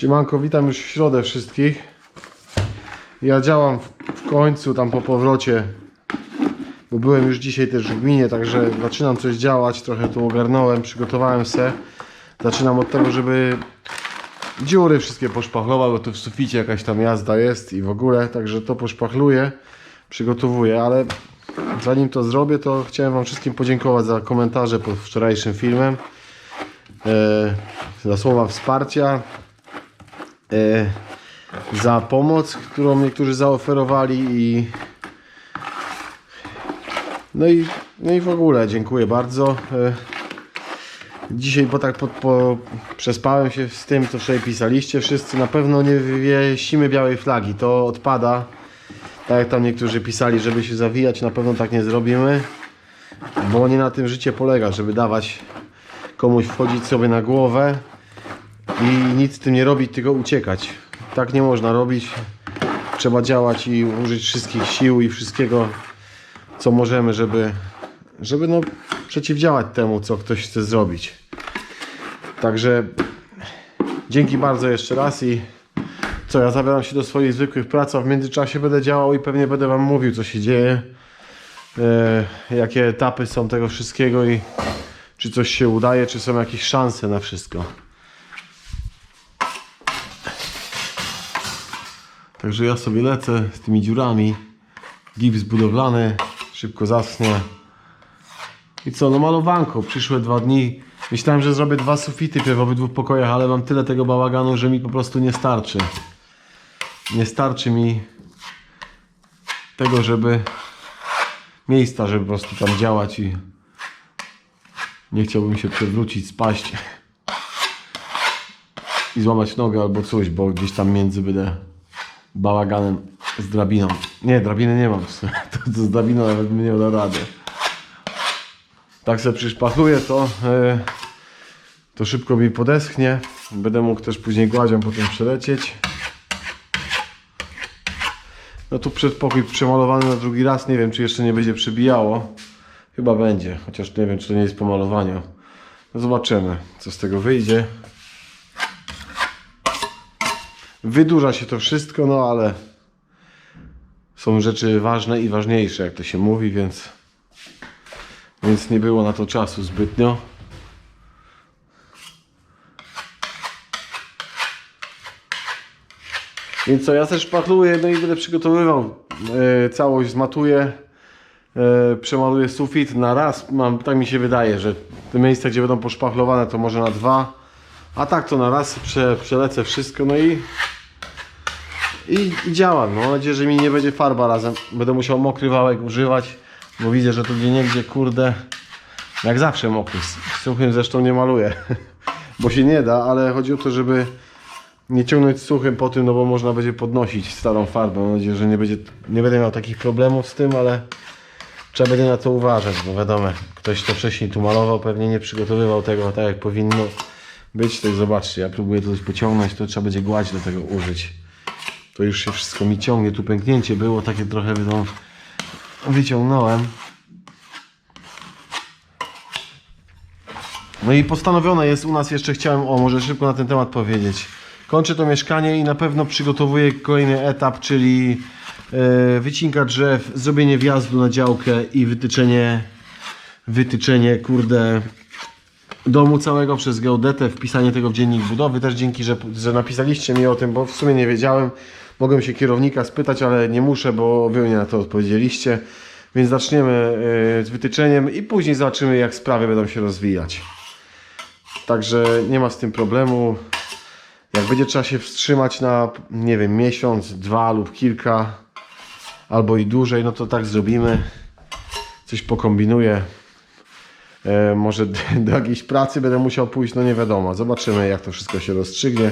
Siemanko, witam już w środę wszystkich. Ja działam w, końcu tam po powrocie, bo byłem już dzisiaj też w gminie, także zaczynam coś działać, trochę tu ogarnąłem, przygotowałem se. Zaczynam od tego, żeby dziury wszystkie poszpachlować, bo tu w suficie jakaś tam jazda jest i w ogóle, także to poszpachluję, przygotowuję, ale zanim to zrobię, to chciałem Wam wszystkim podziękować za komentarze pod wczorajszym filmem, e, za słowa wsparcia, za pomoc, którą niektórzy zaoferowali i no i, no i w ogóle dziękuję bardzo. E, Dzisiaj, bo tak po, po, przespałem się z tym, co wczoraj pisaliście wszyscy, na pewno nie wywiesimy białej flagi, to odpada. Tak jak tam niektórzy pisali, żeby się zawijać, na pewno tak nie zrobimy. Bo nie na tym życie polega, żeby dawać komuś wchodzić sobie na głowę i nic z tym nie robić, tylko uciekać. Tak nie można robić. Trzeba działać i użyć wszystkich sił i wszystkiego, co możemy, żeby, żeby no, przeciwdziałać temu, co ktoś chce zrobić. Także dzięki bardzo jeszcze raz i co, ja zabieram się do swoich zwykłych prac, a w międzyczasie będę działał i pewnie będę Wam mówił, co się dzieje, e, jakie etapy są tego wszystkiego i czy coś się udaje, czy są jakieś szanse na wszystko. Także ja sobie lecę z tymi dziurami. Gips budowlany, szybko zaschnie. I co, no malowanko, przyszłe dwa dni. Myślałem, że zrobię dwa sufity w obydwu pokojach, ale mam tyle tego bałaganu, że mi po prostu nie starczy. Nie starczy mi tego, żeby miejsca, żeby po prostu tam działać i nie chciałbym się przewrócić, spaść i złamać nogę albo coś, bo gdzieś tam między będę bałaganem z drabiną. Nie, drabiny nie mam. To, to z drabiną nawet bym nie dał rady. Tak sobie przyszpachluję to, e, to szybko mi podeschnie. Będę mógł też później gładzią potem przelecieć. No tu przedpokój przemalowany na drugi raz. Nie wiem, czy jeszcze nie będzie przebijało. Chyba będzie, chociaż nie wiem, czy to nie jest po malowaniu. No zobaczymy, co z tego wyjdzie. Wydłuża się to wszystko, no ale są rzeczy ważne i ważniejsze, jak to się mówi, więc więc nie było na to czasu zbytnio. Więc co, ja też szpachluję, no i będę przygotowywał. E, całość, zmatuję, e, przemaluję sufit. Na raz, mam, tak mi się wydaje, że te miejsca, gdzie będą poszpachlowane, to może na dwa, a tak to na raz prze, przelecę wszystko, no i i, i działa. No, mam nadzieję, że mi nie będzie farba razem. Będę musiał mokry wałek używać, bo widzę, że tu gdzie niegdzie, kurde, jak zawsze mokry. Suchym zresztą nie maluję, bo się nie da, ale chodzi o to, żeby nie ciągnąć suchym po tym, no bo można będzie podnosić starą farbę. Mam nadzieję, że nie, będzie, nie będę miał takich problemów z tym, ale trzeba będzie na to uważać, bo wiadomo, ktoś to wcześniej tu malował, pewnie nie przygotowywał tego tak, jak powinno być. I zobaczcie, ja próbuję to coś pociągnąć, to trzeba będzie gładź do tego użyć. To już się wszystko mi ciągnie, tu pęknięcie było, takie trochę wiadomo, wyciągnąłem. No i postanowione jest u nas jeszcze chciałem, o może szybko na ten temat powiedzieć. Kończę to mieszkanie i na pewno przygotowuję kolejny etap, czyli e, wycinka drzew, zrobienie wjazdu na działkę i wytyczenie, wytyczenie kurde domu całego przez geodetę, wpisanie tego w dziennik budowy. Też dzięki, że, że napisaliście mi o tym, bo w sumie nie wiedziałem. Mogłem się kierownika spytać, ale nie muszę, bo wy mnie na to odpowiedzieliście. Więc zaczniemy e, z wytyczeniem i później zobaczymy, jak sprawy będą się rozwijać. Także nie ma z tym problemu. Jak będzie trzeba się wstrzymać na, nie wiem, miesiąc, dwa lub kilka, albo i dłużej, no to tak zrobimy. Coś pokombinuję. E, może d- do jakiejś pracy będę musiał pójść, no nie wiadomo. Zobaczymy, jak to wszystko się rozstrzygnie.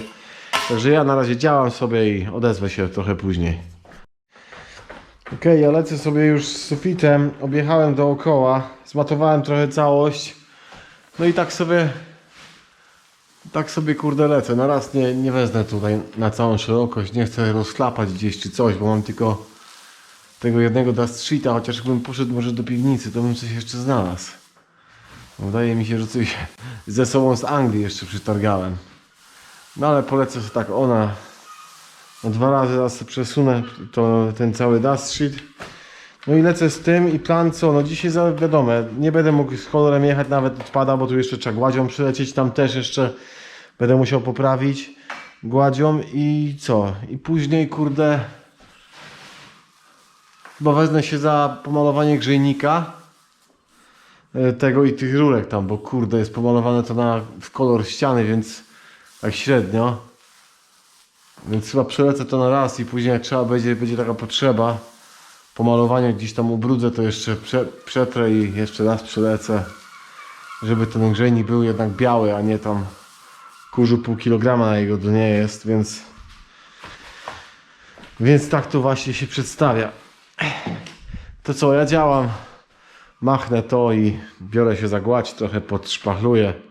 Także ja na razie działam sobie i odezwę się trochę później. Ok, ja lecę sobie już z sufitem, objechałem dookoła, zmatowałem trochę całość. No i tak sobie, tak sobie kurde lecę. Na raz nie, nie wezmę tutaj na całą szerokość, nie chcę rozklapać gdzieś czy coś, bo mam tylko tego jednego dust sheeta, chociaż jakbym poszedł może do piwnicy, to bym coś jeszcze znalazł. Wydaje mi się, że coś ze sobą z Anglii jeszcze przytargałem. No ale polecę sobie tak ona. No dwa razy raz przesunę to, ten cały dust sheet. No i lecę z tym i plan co? No dzisiaj za wiadomo, nie będę mógł z kolorem jechać, nawet odpada, bo tu jeszcze trzeba gładzią przylecieć, tam też jeszcze będę musiał poprawić gładzią i co? I później kurde chyba wezmę się za pomalowanie grzejnika e, tego i tych rurek tam, bo kurde jest pomalowane to na w kolor ściany, więc tak średnio. Więc chyba przelecę to na raz i później jak trzeba będzie, będzie taka potrzeba pomalowania gdzieś tam ubrudzę, to jeszcze prze, przetrę i jeszcze raz przelecę, żeby ten grzejnik był jednak biały, a nie tam kurzu pół kilograma na jego dnie jest, więc więc tak to właśnie się przedstawia. To co, ja działam, machnę to i biorę się za gładź, trochę podszpachluję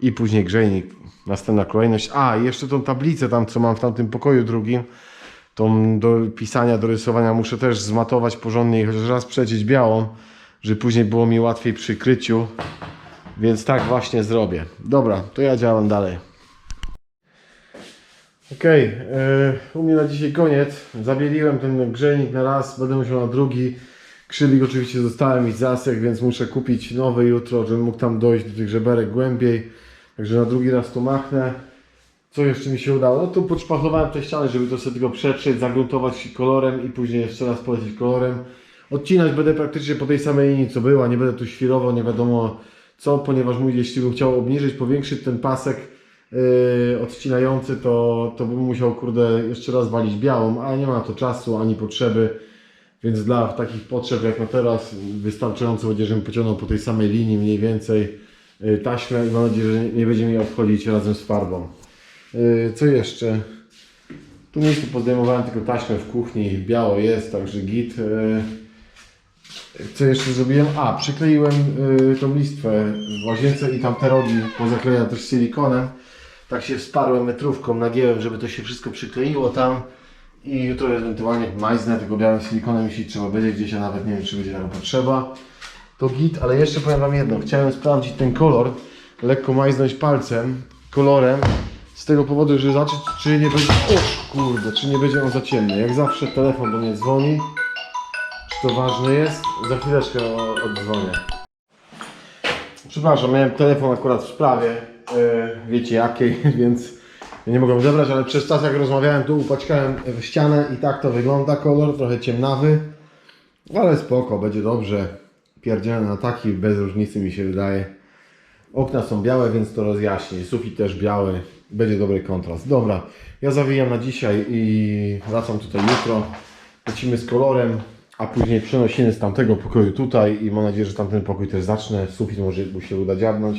i później grzejnik. Następna kolejność. A, jeszcze tą tablicę tam, co mam w tamtym pokoju drugim, tą do pisania, do rysowania muszę też zmatować porządnie i chociaż raz przecieć białą, żeby później było mi łatwiej przy kryciu. Więc tak właśnie zrobię. Dobra, to ja działam dalej. Okej, yy, u mnie na dzisiaj koniec. Zabieliłem ten grzejnik na raz, będę musiał na drugi. Krzywik oczywiście zostałem i zasek, więc muszę kupić nowy jutro, żebym mógł tam dojść do tych żeberek głębiej. Także na drugi raz to machnę. Co jeszcze mi się udało? No tu podszpachlowałem te ściany, żeby to sobie tylko przetrzeć, zagruntować kolorem i później jeszcze raz polecieć kolorem. Odcinać będę praktycznie po tej samej linii co była, nie będę tu świrował, nie wiadomo co, ponieważ mówię, jeśli bym chciał obniżyć, powiększyć ten pasek yy, odcinający, to, to bym musiał kurde jeszcze raz walić białą, a nie ma to czasu ani potrzeby. Więc dla takich potrzeb jak na teraz wystarczająco będzie, żebym pociągnął po tej samej linii mniej więcej taśmę i mam nadzieję, że nie będzie mi odchodzić razem z farbą. Yy, Co jeszcze? Tu nie podejmowałem, tylko taśmę w kuchni, biało jest, także git. Yy, Co jeszcze zrobiłem? A, przykleiłem tą listwę w łazience i tam te rogi pozaklejam też silikonem. Tak się wsparłem metrówką, nagięłem, żeby to się wszystko przykleiło tam. I jutro ewentualnie majznę tego białym silikonem, jeśli trzeba będzie gdzieś, a nawet nie wiem, czy będzie taka potrzeba. To git, ale jeszcze powiem Wam jedno. Chciałem sprawdzić ten kolor, lekko majznąć palcem, kolorem, z tego powodu, że zobaczyć, czy nie będzie... O kurde, czy nie będzie on za ciemny. Jak zawsze telefon do mnie dzwoni. Czy to ważne jest? Za chwileczkę oddzwonię. Przepraszam, miałem telefon akurat w sprawie, e, wiecie jakiej, więc nie mogłem zebrać, ale przez czas jak rozmawiałem tu upaćkałem w ścianę i tak to wygląda kolor, trochę ciemnawy, ale spoko, będzie dobrze. Pierdzielę na taki, bez różnicy mi się wydaje. Okna są białe, więc to rozjaśni. Sufit też biały. Będzie dobry kontrast. Dobra, ja zawijam na dzisiaj i wracam tutaj jutro. Lecimy z kolorem, a później przenosimy z tamtego pokoju tutaj i mam nadzieję, że tamten pokój też zacznę. Sufit może mu się uda dziabnąć.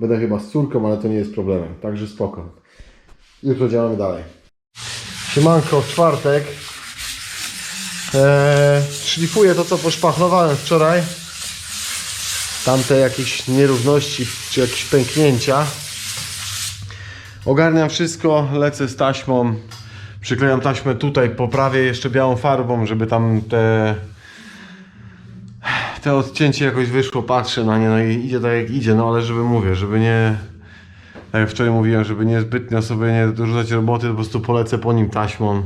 Będę chyba z córką, ale to nie jest problemem. Także spoko. Jutro działamy dalej. Siemanko, w czwartek. Eee, szlifuję to, co poszpachlowałem wczoraj tamte jakieś nierówności czy jakieś pęknięcia. Ogarniam wszystko, lecę z taśmą, przyklejam taśmę tutaj, poprawię jeszcze białą farbą, żeby tam te te odcięcie jakoś wyszło, patrzę na nie, no i idzie tak jak idzie, no ale żeby mówię, żeby nie tak jak wczoraj mówiłem, żeby nie zbytnio sobie nie dorzucać roboty, po prostu polecę po nim taśmą.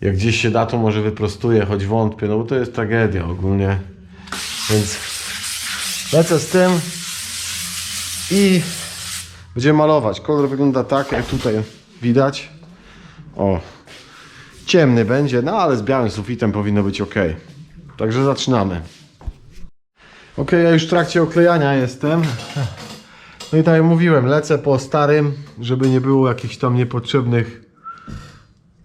Jak gdzieś się da, to może wyprostuję, choć wątpię, no bo to jest tragedia ogólnie. Więc Lecę z tym i będziemy malować. Kolor wygląda tak, jak tutaj widać. O, ciemny będzie, no ale z białym sufitem powinno być ok. Także zaczynamy. Ok, ja już w trakcie oklejania jestem. No i tak jak mówiłem, lecę po starym, żeby nie było jakichś tam niepotrzebnych.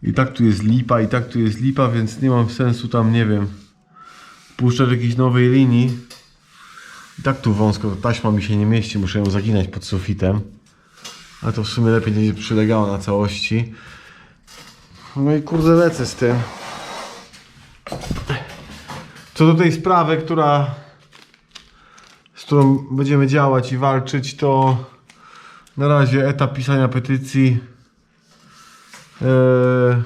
I tak tu jest lipa, i tak tu jest lipa, więc nie mam sensu tam, nie wiem, puszczać jakiejś nowej linii. I tak tu wąsko, taśma mi się nie mieści, muszę ją zaginać pod sufitem. Ale to w sumie lepiej nie przylegało na całości. No i kurde lecę z tym. Co do tej sprawy, która z którą będziemy działać i walczyć, to na razie etap pisania petycji. Eee,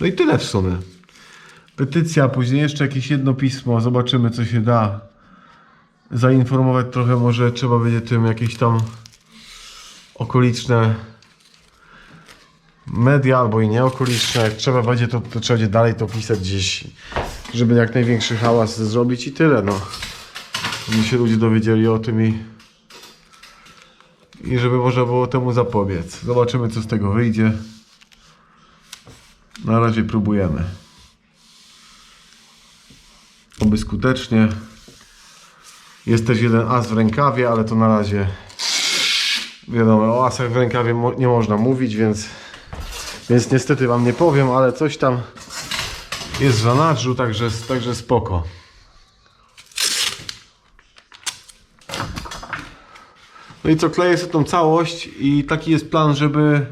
No i tyle w sumie. Petycja, później jeszcze jakieś jedno pismo, zobaczymy co się da zainformować trochę, może trzeba będzie tym jakieś tam okoliczne media albo i nie okoliczne. Jak trzeba będzie, to, to trzeba będzie dalej to pisać gdzieś, żeby jak największy hałas zrobić i tyle, no. Żeby się ludzie dowiedzieli o tym i, i żeby można było temu zapobiec. Zobaczymy, co z tego wyjdzie. Na razie próbujemy. Oby skutecznie. Jest też jeden as w rękawie, ale to na razie wiadomo, o asach w rękawie mo- nie można mówić, więc, więc niestety wam nie powiem, ale coś tam jest w zanadrzu, także, także spoko. No i co, kleję sobie tą całość i taki jest plan, żeby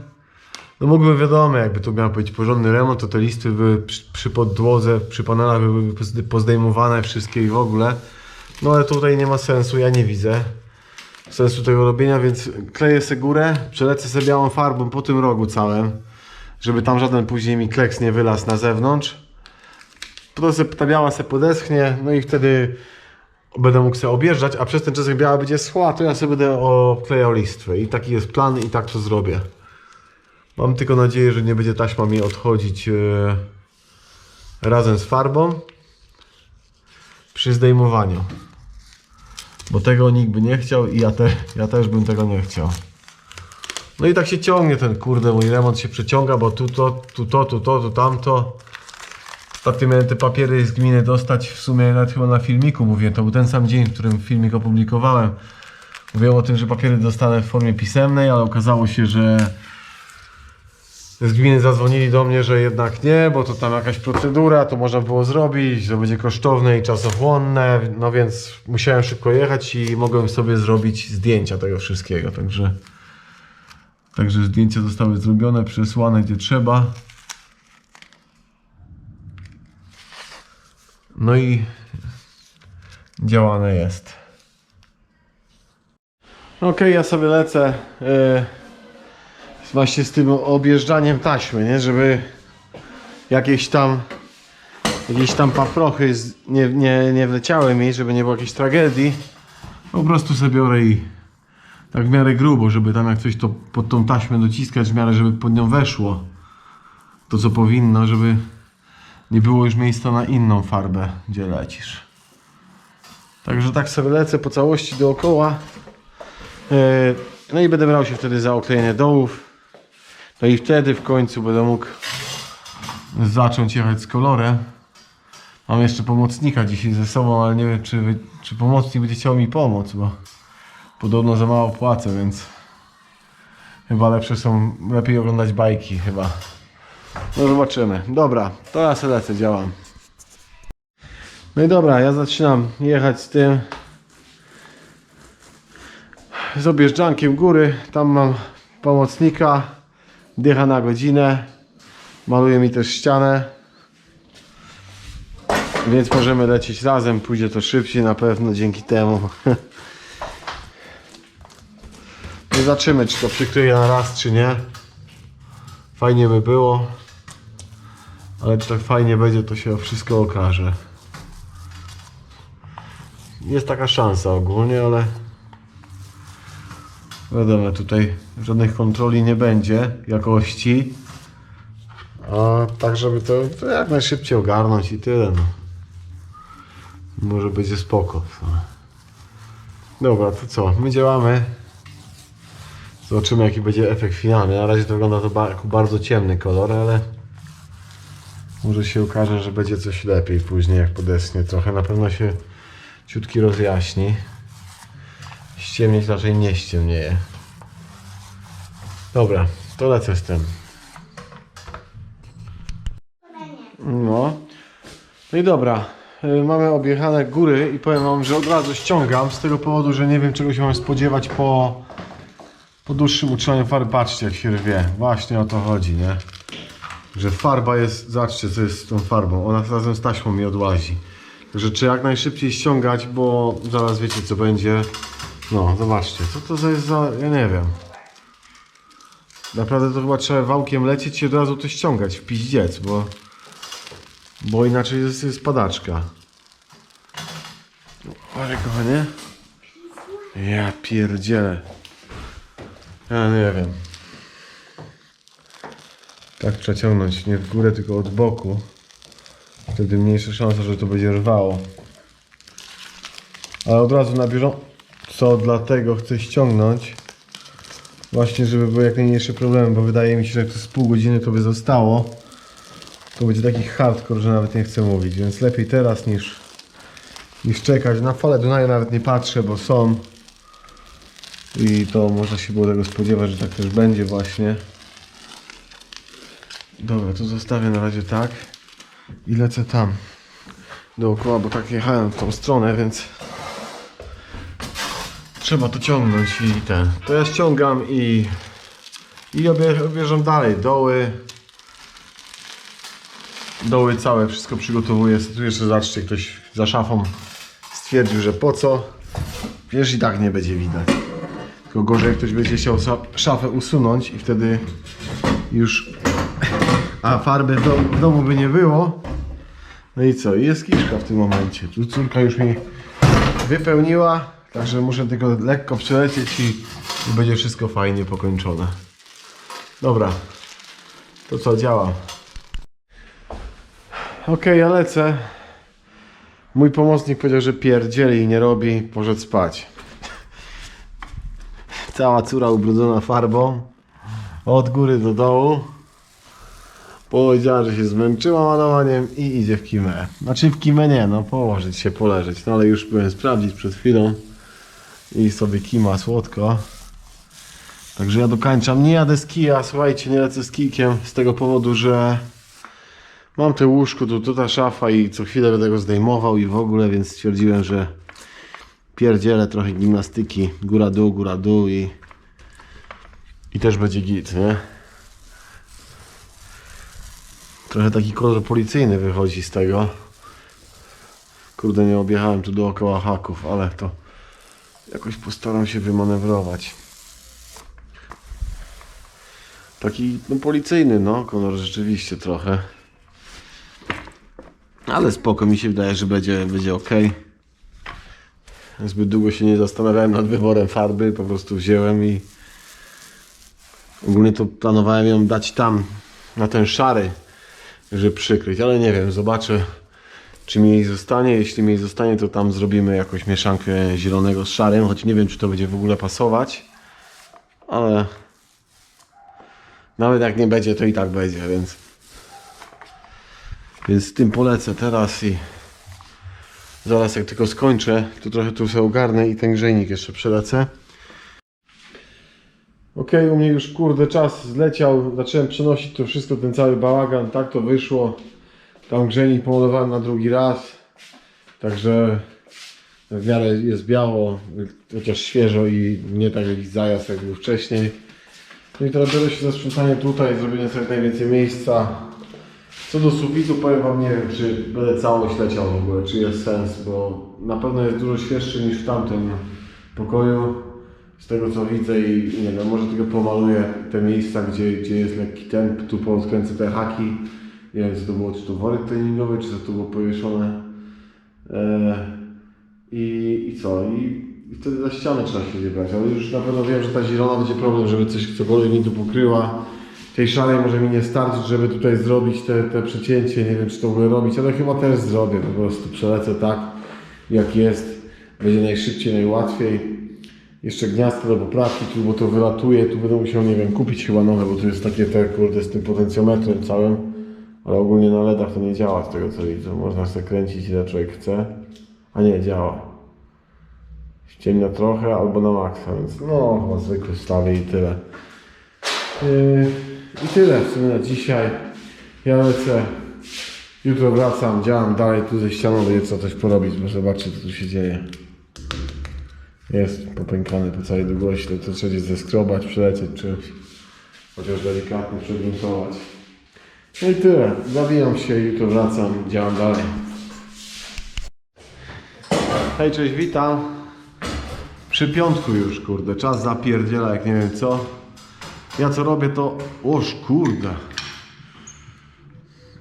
no mógłby wiadomo, jakby to miał być porządny remont, to te listy były przy, przy podłodze, przy panelach były pozd- pozdejmowane wszystkie i w ogóle. No ale tutaj nie ma sensu, ja nie widzę sensu tego robienia, więc kleję sobie górę, przelecę sobie białą farbą po tym rogu całym, żeby tam żaden później mi kleks nie wylazł na zewnątrz. Potem ta biała se podeschnie, no i wtedy będę mógł sobie objeżdżać, a przez ten czas jak biała będzie schła, to ja sobie będę obklejał listwy i taki jest plan i tak to zrobię. Mam tylko nadzieję, że nie będzie taśma mi odchodzić e, razem z farbą przy zdejmowaniu. Bo tego nikt by nie chciał i ja, te, ja też bym tego nie chciał. No i tak się ciągnie ten kurde, mój remont się przeciąga, bo tu to, tu to, tu to, tu tamto. Ostatnio miałem te papiery z gminy dostać, w sumie nawet chyba na filmiku mówię, to był ten sam dzień, w którym filmik opublikowałem. Mówiłem o tym, że papiery dostanę w formie pisemnej, ale okazało się, że z gminy zadzwonili do mnie, że jednak nie, bo to tam jakaś procedura, to można było zrobić, to będzie kosztowne i czasochłonne, no więc musiałem szybko jechać i mogłem sobie zrobić zdjęcia tego wszystkiego, także także zdjęcia zostały zrobione, przesłane gdzie trzeba. No i działane jest. Okej, ja sobie lecę. Yy właśnie z tym objeżdżaniem taśmy, nie? Żeby jakieś tam jakieś tam paprochy z, nie, nie, nie wleciały mi, żeby nie było jakiejś tragedii. Po prostu sobie biorę i tak w miarę grubo, żeby tam jak coś to pod tą taśmę dociskać, w miarę żeby pod nią weszło to co powinno, żeby nie było już miejsca na inną farbę, gdzie lecisz. Także tak sobie lecę po całości dookoła. Yy, No i będę brał się wtedy za oklejenie dołów. No i wtedy w końcu będę mógł zacząć jechać z kolorem. Mam jeszcze pomocnika dzisiaj ze sobą, ale nie wiem czy, czy pomocnik będzie chciał mi pomóc, bo podobno za mało płacę, więc chyba lepsze są, lepiej oglądać bajki chyba. No zobaczymy. Dobra, to ja sobie lecę, działam. No i dobra, ja zaczynam jechać z tym z objeżdżankiem góry. Tam mam pomocnika. Dycha na godzinę. Maluje mi też ścianę. Więc możemy lecieć razem. Pójdzie to szybciej na pewno dzięki temu. No zobaczymy, czy to przykryje na raz, czy nie. Fajnie by było. Ale czy tak fajnie będzie, to się wszystko okaże. Jest taka szansa ogólnie, ale wiadomo, tutaj żadnych kontroli nie będzie jakości. A tak, żeby to, to jak najszybciej ogarnąć i tyle. No. Może będzie spoko. Dobra, to co? My działamy. Zobaczymy jaki będzie efekt finalny. Na razie to wygląda to jako bardzo ciemny kolor, ale może się okaże, że będzie coś lepiej później jak podeschnie trochę. Na pewno się ciutki rozjaśni. Ściemnieć raczej nie ściemnieje. Dobra, to lecę z tym. No. No i dobra. Y, Mamy objechane góry i powiem wam, że od razu ściągam z tego powodu, że nie wiem czego się mam spodziewać po, po dłuższym utrzymaniu farby. Patrzcie jak się rwie. Właśnie o to chodzi, nie? Że farba jest, zobaczcie co jest z tą farbą. Ona razem z taśmą mi odłazi. Także trzeba jak najszybciej ściągać, bo zaraz wiecie co będzie. No, zobaczcie, co to za jest za... ja nie wiem. Naprawdę to chyba trzeba wałkiem lecieć i od razu to ściągać w piździec, bo... Bo inaczej jest, jest padaczka. Ale kochanie. Ja pierdzielę. Ja nie wiem. tak przeciągnąć, nie w górę, tylko od boku. Wtedy mniejsza szansa, że to będzie rwało. Ale od razu na bieżąco dlatego chcę ściągnąć. Właśnie, żeby były jak najmniejsze problemy, bo wydaje mi się, że jak to z pół godziny to by zostało, to będzie taki hardcore, że nawet nie chcę mówić, więc lepiej teraz niż, niż czekać. Na falę Dunaju nawet nie patrzę, bo są. I to można się było tego spodziewać, że tak też będzie właśnie. Dobra, to zostawię na razie tak. I lecę tam. Dookoła, bo tak jechałem w tą stronę, więc trzeba to ciągnąć i ten. To ja ściągam i i obie- obierzam dalej. Doły. Doły całe, wszystko przygotowuję. Tu jeszcze zobaczcie, ktoś za szafą stwierdził, że po co. Wiesz, i tak nie będzie widać. Tylko gorzej, ktoś będzie chciał szafę usunąć i wtedy już. A farby w, do, w domu by nie było. No i co? I jest kiszka w tym momencie. Tu córka już mi wypełniła, także muszę tylko lekko przelecieć i, i będzie wszystko fajnie pokończone. Dobra, to co, działa. Okej, ja lecę. Mój pomocnik powiedział, że pierdzieli i nie robi, poszedł spać. Cała córa ubrudzona farbą. Od góry do dołu. Powiedziała, że się zmęczyła malowaniem i idzie w kimę. Znaczy w kimę nie, no położyć się, poleżeć. No ale już byłem sprawdzić przed chwilą. I sobie kima słodko. Także ja dokańczam. Nie jadę z kija, słuchajcie, nie lecę z z tego powodu, że mam te łóżko, tu, tu ta szafa i co chwilę będę go zdejmował i w ogóle, więc stwierdziłem, że pierdzielę trochę gimnastyki. Góra dół, góra dół i i też będzie git, nie? Trochę taki kolor policyjny wychodzi z tego. Kurde, nie objechałem tu dookoła haków, ale to jakoś postaram się wymanewrować. Taki no, policyjny, no, kolor rzeczywiście trochę. Ale spoko, mi się wydaje, że będzie, będzie ok. Zbyt długo się nie zastanawiałem nad wyborem farby, po prostu wziąłem i ogólnie to planowałem ją dać tam, na ten szary, żeby przykryć, ale nie wiem, zobaczę czy mi jej zostanie. Jeśli mi jej zostanie, to tam zrobimy jakąś mieszankę zielonego z szarym, choć nie wiem, czy to będzie w ogóle pasować, ale nawet jak nie będzie, to i tak będzie, więc więc z tym polecę teraz i zaraz jak tylko skończę, to trochę tu sobie ogarnę i ten grzejnik jeszcze przelecę. Okej, u mnie już kurde czas zleciał, zacząłem przenosić to wszystko, ten cały bałagan, tak to wyszło. Tam grzejnik pomalowałem na drugi raz, także w miarę jest biało, chociaż świeżo i nie tak jakiś zajazd jak był wcześniej. No i teraz biorę się za sprzątanie tutaj, zrobienie sobie najwięcej miejsca. Co do sufitu powiem Wam, nie wiem czy będę całość leciał w ogóle, czy jest sens, bo na pewno jest dużo świeższy niż w tamtym pokoju. Z tego co widzę i nie wiem, może tylko pomaluję te miejsca, gdzie, gdzie jest lekki temp, tu poodkręcę te haki. Nie wiem co to było, czy to worek treningowy, czy to było powieszone. Eee, i, I co? I, I wtedy za ścianę trzeba się wybrać, ale już na pewno wiem, że ta zielona będzie problem, żeby coś cokolwiek mi tu pokryła. Tej szarej może mi nie starczyć, żeby tutaj zrobić te, te przecięcie, nie wiem czy to w ogóle robić, ale chyba też zrobię, po prostu przelecę tak jak jest, będzie najszybciej, najłatwiej. Jeszcze gniazdko do poprawki, tu, bo to wylatuje, tu będę musiał, nie wiem, kupić chyba nowe, bo tu jest takie te, kurde, z tym potencjometrem całym, ale ogólnie na LEDach to nie działa z tego co widzę, można sobie kręcić ile człowiek chce, a nie, działa. Ściemnia trochę albo na maksa, więc no, chyba zwykły wstawię i tyle. Yy, I tyle w sumie na dzisiaj. Ja lecę. Jutro wracam, działam dalej tu ze ścianą, będzie co coś porobić, bo zobaczcie co tu się dzieje. Jest popękany po całej długości, to, trzeba gdzieś zeskrobać, przelecieć czymś. Chociaż delikatnie przegruntować. No i tyle. Zawijam się, jutro wracam, działam dalej. Hej, cześć, witam. Przy piątku już, kurde, czas zapierdziela jak nie wiem co. Ja co robię to... Oż kurde.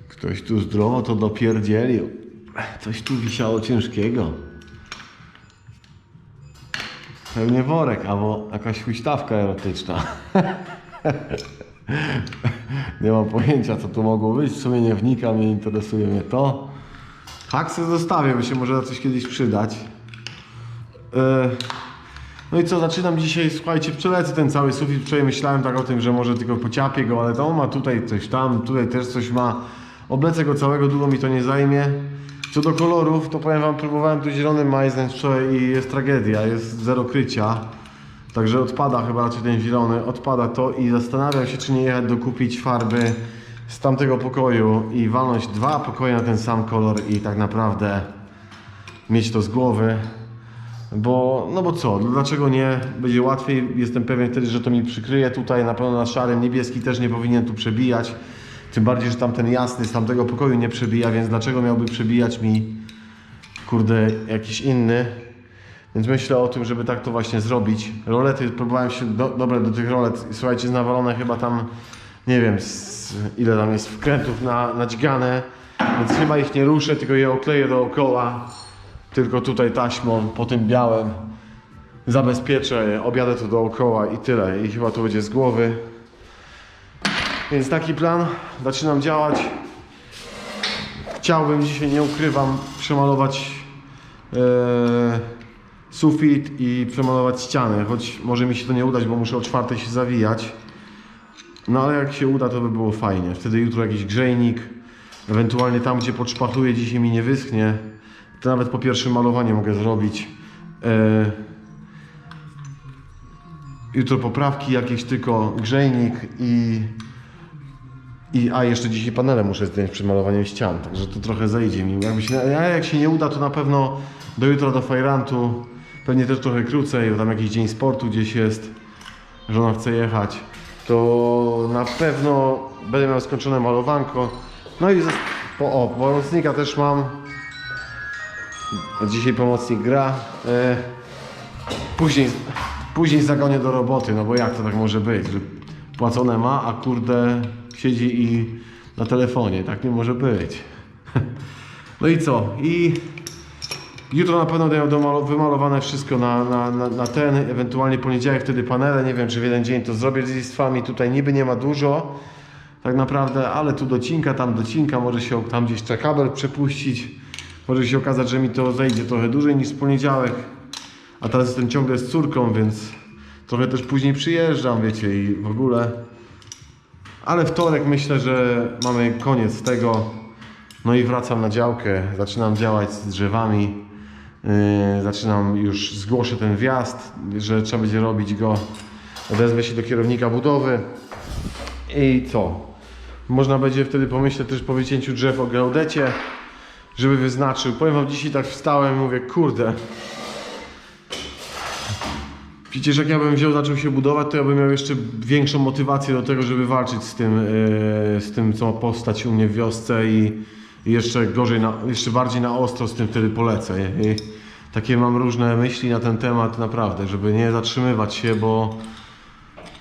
Ktoś tu zdrowo to dopierdzielił. Coś tu wisiało ciężkiego. Pewnie worek, albo jakaś huśtawka erotyczna. nie mam pojęcia co tu mogło być, w sumie nie wnikam, nie interesuje mnie to. Haksy zostawię, by się może na coś kiedyś przydać. E, No i co, zaczynam dzisiaj, słuchajcie, przelecę ten cały sufit. Wczoraj myślałem tak o tym, że może tylko pociapię go, ale to on ma tutaj coś tam, tutaj też coś ma. Oblecę go całego, długo mi to nie zajmie. Co do kolorów, to powiem wam, próbowałem tu zielony majzen wczoraj i jest tragedia, jest zero krycia. Także odpada chyba raczej ten zielony, odpada to i zastanawiam się, czy nie jechać dokupić farby z tamtego pokoju i walnąć dwa pokoje na ten sam kolor i tak naprawdę mieć to z głowy. Bo, no bo co, dlaczego nie? Będzie łatwiej, jestem pewien wtedy, że to mi przykryje tutaj, na pewno na szarym, niebieski też nie powinien tu przebijać. Tym bardziej, że tamten jasny z tamtego pokoju nie przebija, więc dlaczego miałby przebijać mi, kurde, jakiś inny? Więc myślę o tym, żeby tak to właśnie zrobić. Rolety, próbowałem się do, dobre do tych rolet. Słuchajcie, nawalone chyba tam, nie wiem, z, ile tam jest wkrętów na, nadźgane, więc chyba ich nie ruszę, tylko je okleję dookoła. Tylko tutaj taśmą, po tym białym zabezpieczę je, objadę to dookoła i tyle. I chyba to będzie z głowy. Więc taki plan, zaczynam działać. Chciałbym dzisiaj, nie ukrywam, przemalować e, sufit i przemalować ściany, choć może mi się to nie udać, bo muszę o czwartej się zawijać. No ale jak się uda, to by było fajnie. Wtedy jutro jakiś grzejnik, ewentualnie tam, gdzie podszpachluję, dzisiaj mi nie wyschnie, to nawet po pierwszym malowaniu mogę zrobić. E, jutro poprawki jakieś tylko, grzejnik i, i... A jeszcze dzisiaj panele muszę zdjąć przed malowaniem ścian, także to trochę zajdzie mi. Jakby się, jak się nie uda, to na pewno do jutra do Fajrantu, pewnie też trochę krócej, bo tam jakiś dzień sportu gdzieś jest, żona chce jechać, to na pewno będę miał skończone malowanko. No i po, o, pomocnika też mam. Dzisiaj pomocnik gra. E, później, później zagonię do roboty, no bo jak to tak może być, że płacone ma, a kurde siedzi i na telefonie, tak nie może być. No i co? I jutro na pewno miał domalo- wymalowane wszystko na, na, na, na ten, ewentualnie poniedziałek wtedy panele, nie wiem czy w jeden dzień to zrobię z listwami, tutaj niby nie ma dużo, tak naprawdę, ale tu docinka, tam docinka, może się tam gdzieś trzeba kabel przepuścić, może się okazać, że mi to zejdzie trochę dłużej niż w poniedziałek, a teraz jestem ciągle z córką, więc trochę też później przyjeżdżam, wiecie, i w ogóle. Ale wtorek myślę, że mamy koniec tego. No i wracam na działkę, zaczynam działać z drzewami. Yy, zaczynam już, zgłoszę ten wjazd, że trzeba będzie robić go. Odezwę się do kierownika budowy. I co? Można będzie wtedy pomyśleć też po wycięciu drzew o geodecie, żeby wyznaczył. Powiem wam, dzisiaj tak wstałem mówię, kurde. Przecież jak ja bym wziął, zaczął się budować, to ja bym miał jeszcze większą motywację do tego, żeby walczyć z tym, yy, z tym co ma postać u mnie w wiosce i, i jeszcze gorzej, na, jeszcze bardziej na ostro z tym wtedy polecę. I, takie mam różne myśli na ten temat naprawdę, żeby nie zatrzymywać się, bo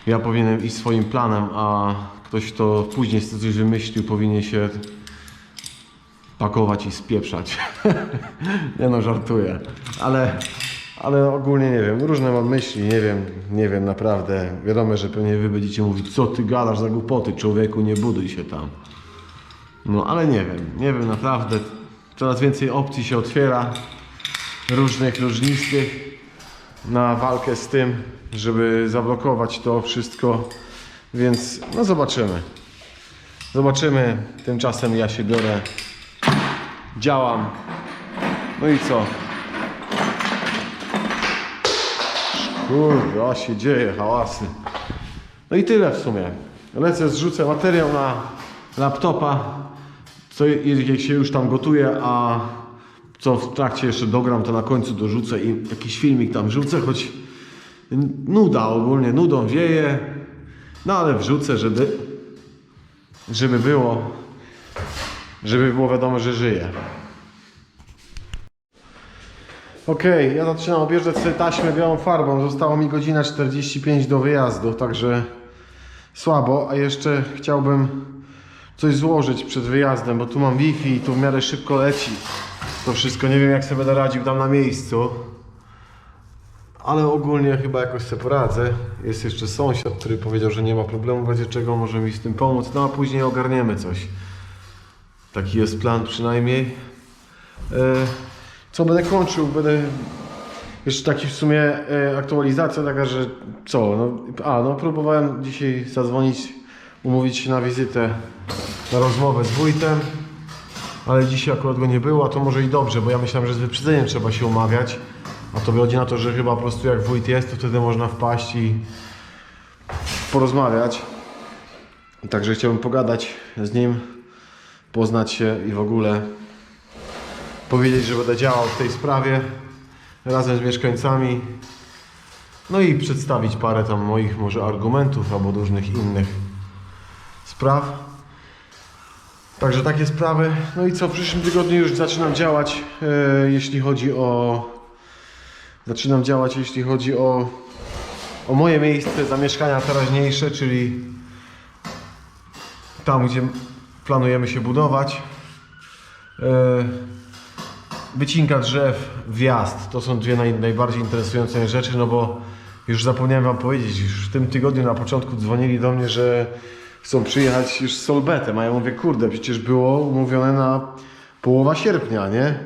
ja powinienem iść swoim planem, a ktoś, kto później coś wymyślił, powinien się pakować i spieprzać. nie no, żartuję. Ale, ale ogólnie nie wiem, różne mam myśli, nie wiem, nie wiem naprawdę. Wiadomo, że pewnie wy będziecie mówić, co ty gadasz za głupoty, człowieku, nie buduj się tam. No ale nie wiem, nie wiem naprawdę. Coraz więcej opcji się otwiera, różnych, różnistych na walkę z tym, żeby zablokować to wszystko. Więc no zobaczymy. Zobaczymy. Tymczasem ja się biorę. Działam. No i co? Kurde, się dzieje, hałasy. No i tyle w sumie. Lecę, zrzucę materiał na laptopa, co jak się już tam gotuje, a co w trakcie jeszcze dogram, to na końcu dorzucę i jakiś filmik tam wrzucę, choć nuda ogólnie, nudą wieje, no ale wrzucę, żeby, żeby było, żeby było wiadomo, że żyję. Okej, ja zaczynam objeżdżać sobie taśmę białą farbą. Zostało mi godzina 45 do wyjazdu, także słabo. A jeszcze chciałbym coś złożyć przed wyjazdem, bo tu mam Wi-Fi i tu w miarę szybko leci. To wszystko nie wiem jak sobie będę radził tam na miejscu. Ale ogólnie chyba jakoś sobie poradzę. Jest jeszcze sąsiad, który powiedział, że nie ma problemu, w razie czego może mi z tym pomóc. No a później ogarniemy coś. Taki jest plan przynajmniej. E, Co będę kończył? Będę jeszcze taki w sumie e, aktualizacja taka, że co? No, a, no próbowałem dzisiaj zadzwonić, umówić się na wizytę, na rozmowę z wójtem, ale dzisiaj akurat go nie było, a to może i dobrze, bo ja myślałem, że z wyprzedzeniem trzeba się umawiać, a to wychodzi na to, że chyba po prostu jak wójt jest, to wtedy można wpaść i porozmawiać. Także chciałbym pogadać z nim, poznać się i w ogóle powiedzieć, że będę działał w tej sprawie razem z mieszkańcami. No i przedstawić parę tam moich może argumentów albo różnych innych spraw. Także takie sprawy. No i co, w przyszłym tygodniu już zaczynam działać, e, jeśli chodzi o. Zaczynam działać, jeśli chodzi o, o moje miejsce zamieszkania teraźniejsze, czyli tam, gdzie planujemy się budować. E, wycinka drzew, wjazd to są dwie naj, najbardziej interesujące rzeczy, no bo już zapomniałem Wam powiedzieć, już w tym tygodniu na początku dzwonili do mnie, że chcą przyjechać już z Solbetem, a ja mówię, kurde, przecież było umówione na połowa sierpnia, nie?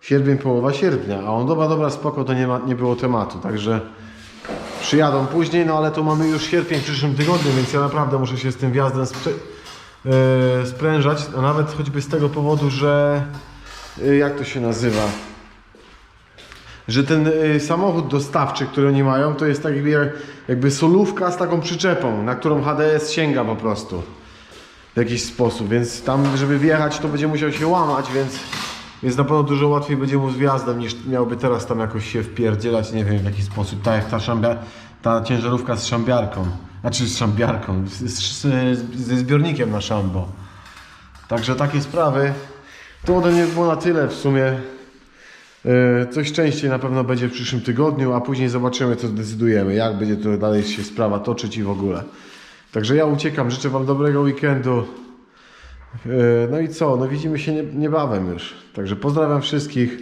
Sierpień, połowa sierpnia, a on, dobra, dobra, spoko, to nie, ma, nie było tematu, także przyjadą później, no ale to mamy już sierpień w przyszłym tygodniu, więc ja naprawdę muszę się z tym wjazdem sprze- e, sprężać, a nawet choćby z tego powodu, że e, jak to się nazywa? Że ten e, samochód dostawczy, który oni mają, to jest tak jakby, jakby solówka z taką przyczepą, na którą HDS sięga po prostu w jakiś sposób, więc tam, żeby wjechać, to będzie musiał się łamać, więc, więc na pewno dużo łatwiej będzie mu z wjazdem, niż miałby teraz tam jakoś się wpierdzielać, nie wiem w jaki sposób, tak jak ta, szambia, ta ciężarówka z szambiarką, znaczy z szambiarką, z, ze zbiornikiem na szambo. Także takie sprawy. To ode mnie było na tyle w sumie. E, Coś częściej na pewno będzie w przyszłym tygodniu, a później zobaczymy, co zdecydujemy, jak będzie to dalej się sprawa toczyć i w ogóle. Także ja uciekam, życzę Wam dobrego weekendu. E, No i co? No widzimy się nie- niebawem już. Także pozdrawiam wszystkich.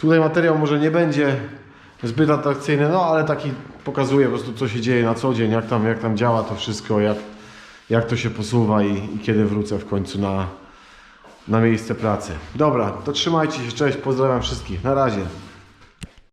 Tutaj materiał może nie będzie zbyt atrakcyjny, no ale taki pokazuje po prostu co się dzieje na co dzień, jak tam, jak tam działa to wszystko, jak, jak to się posuwa i, i kiedy wrócę w końcu na, na miejsce pracy. Dobra, to trzymajcie się, cześć, pozdrawiam wszystkich. Na razie.